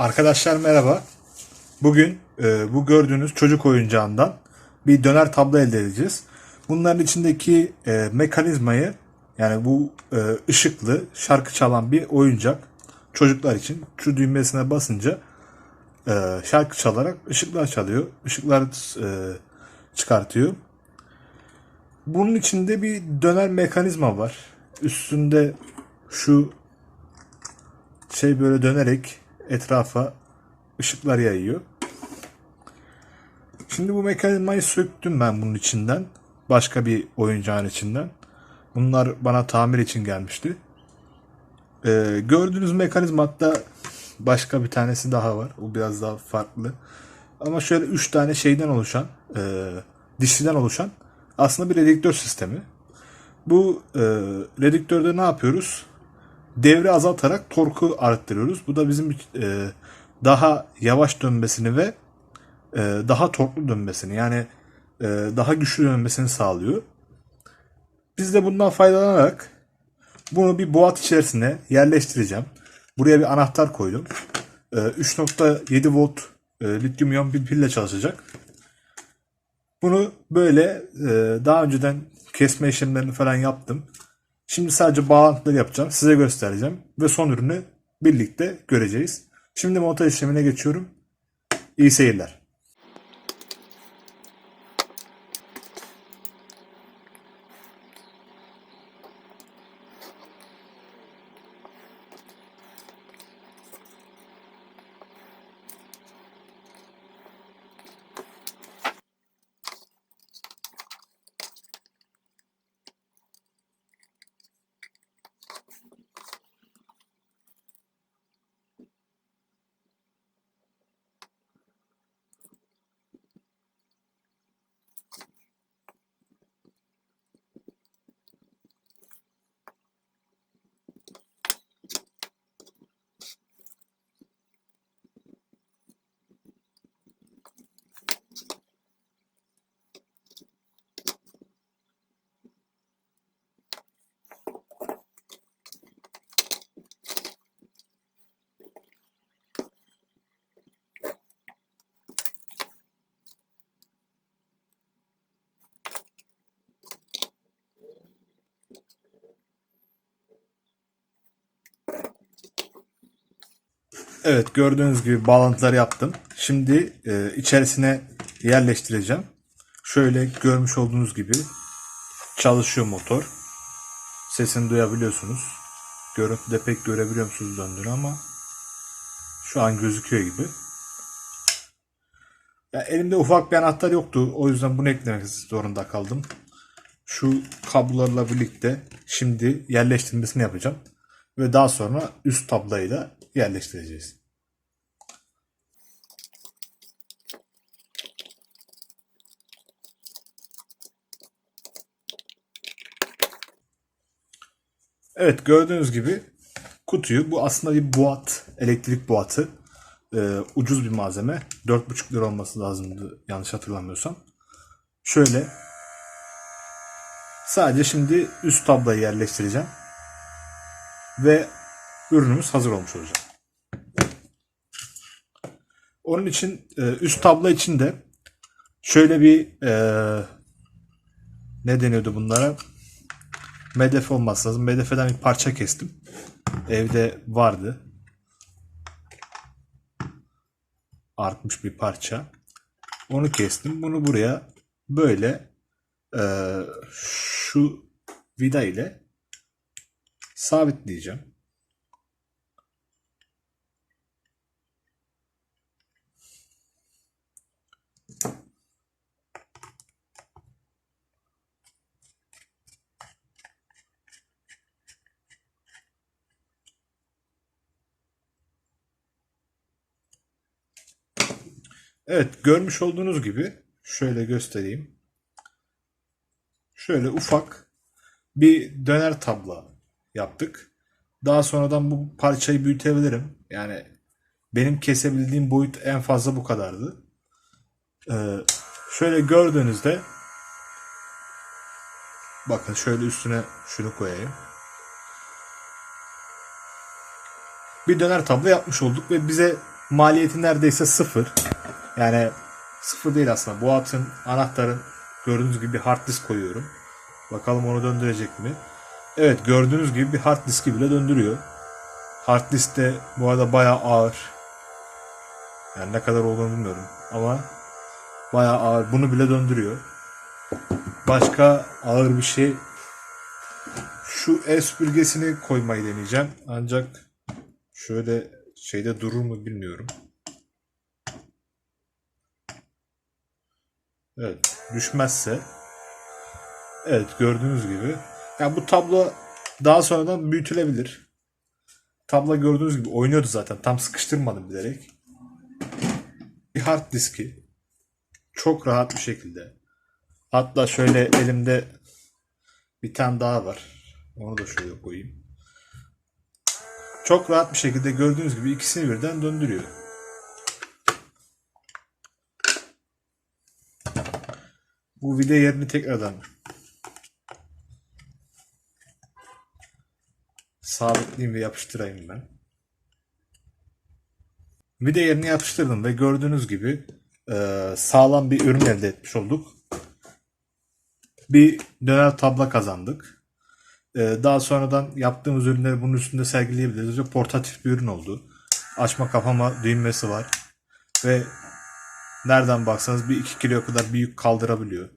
Arkadaşlar merhaba. Bugün e, bu gördüğünüz çocuk oyuncağından bir döner tablo elde edeceğiz. Bunların içindeki e, mekanizmayı yani bu e, ışıklı şarkı çalan bir oyuncak çocuklar için şu düğmesine basınca e, şarkı çalarak ışıklar çalıyor. Işıklar e, çıkartıyor. Bunun içinde bir döner mekanizma var. Üstünde şu şey böyle dönerek etrafa ışıklar yayıyor. Şimdi bu mekanizmayı söktüm ben bunun içinden. Başka bir oyuncağın içinden. Bunlar bana tamir için gelmişti. Ee, gördüğünüz mekanizma hatta başka bir tanesi daha var. O biraz daha farklı. Ama şöyle üç tane şeyden oluşan, e, dişliden oluşan aslında bir redüktör sistemi. Bu e, redüktörde ne yapıyoruz? Devri azaltarak torku arttırıyoruz. Bu da bizim e, daha yavaş dönmesini ve e, daha torklu dönmesini yani e, daha güçlü dönmesini sağlıyor. Biz de bundan faydalanarak bunu bir boğat içerisine yerleştireceğim. Buraya bir anahtar koydum. E, 3.7 volt e, lityum iyon bir pille çalışacak. Bunu böyle e, daha önceden kesme işlemlerini falan yaptım. Şimdi sadece bağlantıları yapacağım. Size göstereceğim. Ve son ürünü birlikte göreceğiz. Şimdi montaj işlemine geçiyorum. İyi seyirler. Evet gördüğünüz gibi bağlantıları yaptım. Şimdi e, içerisine yerleştireceğim. Şöyle görmüş olduğunuz gibi çalışıyor motor. Sesini duyabiliyorsunuz. Görüntüde pek görebiliyor musunuz döndüğünü ama şu an gözüküyor gibi. Ya elimde ufak bir anahtar yoktu. O yüzden bunu eklemek zorunda kaldım. Şu kablolarla birlikte şimdi yerleştirmesini yapacağım. Ve daha sonra üst tablayla yerleştireceğiz. Evet gördüğünüz gibi kutuyu bu aslında bir boğat, elektrik boğatı. Ee, ucuz bir malzeme. 4,5 lira olması lazımdı yanlış hatırlamıyorsam. Şöyle sadece şimdi üst tablayı yerleştireceğim. Ve ürünümüz hazır olmuş olacak. Onun için e, üst tablo için de şöyle bir e, ne deniyordu bunlara? Medefe olması lazım. Medefeden bir parça kestim. Evde vardı. Artmış bir parça. Onu kestim. Bunu buraya böyle e, şu vida ile sabitleyeceğim. Evet görmüş olduğunuz gibi şöyle göstereyim. Şöyle ufak bir döner tabla yaptık. Daha sonradan bu parçayı büyütebilirim. Yani benim kesebildiğim boyut en fazla bu kadardı. Ee, şöyle gördüğünüzde bakın şöyle üstüne şunu koyayım. Bir döner tablo yapmış olduk ve bize maliyeti neredeyse sıfır. Yani sıfır değil aslında. Bu atın anahtarın gördüğünüz gibi bir hard disk koyuyorum. Bakalım onu döndürecek mi? Evet gördüğünüz gibi bir hard diski bile döndürüyor. Hard disk de bu arada bayağı ağır. Yani ne kadar olduğunu bilmiyorum ama bayağı ağır. Bunu bile döndürüyor. Başka ağır bir şey şu el süpürgesini koymayı deneyeceğim. Ancak şöyle şeyde durur mu bilmiyorum. Evet, düşmezse. Evet, gördüğünüz gibi. Ya bu tablo daha sonradan büyütülebilir. Tablo gördüğünüz gibi oynuyordu zaten. Tam sıkıştırmadım bilerek. Bir hard diski. Çok rahat bir şekilde. Hatta şöyle elimde bir tane daha var. Onu da şöyle koyayım. Çok rahat bir şekilde gördüğünüz gibi ikisini birden döndürüyor. Bu vida yerini tekrardan sabitleyeyim ve yapıştırayım ben. Vida yerini yapıştırdım ve gördüğünüz gibi e, sağlam bir ürün elde etmiş olduk. Bir döner tabla kazandık. E, daha sonradan yaptığımız ürünleri bunun üstünde sergileyebiliriz ve portatif bir ürün oldu. Açma kapama düğmesi var ve nereden baksanız bir 2 kilo kadar bir yük kaldırabiliyor.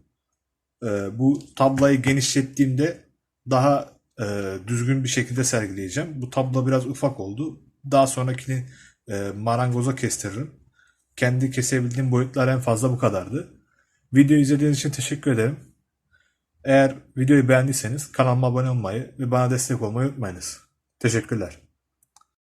E, bu tablayı genişlettiğimde daha e, düzgün bir şekilde sergileyeceğim. Bu tablo biraz ufak oldu. Daha sonrakini e, marangoza kestiririm. Kendi kesebildiğim boyutlar en fazla bu kadardı. Videoyu izlediğiniz için teşekkür ederim. Eğer videoyu beğendiyseniz kanalıma abone olmayı ve bana destek olmayı unutmayınız. Teşekkürler.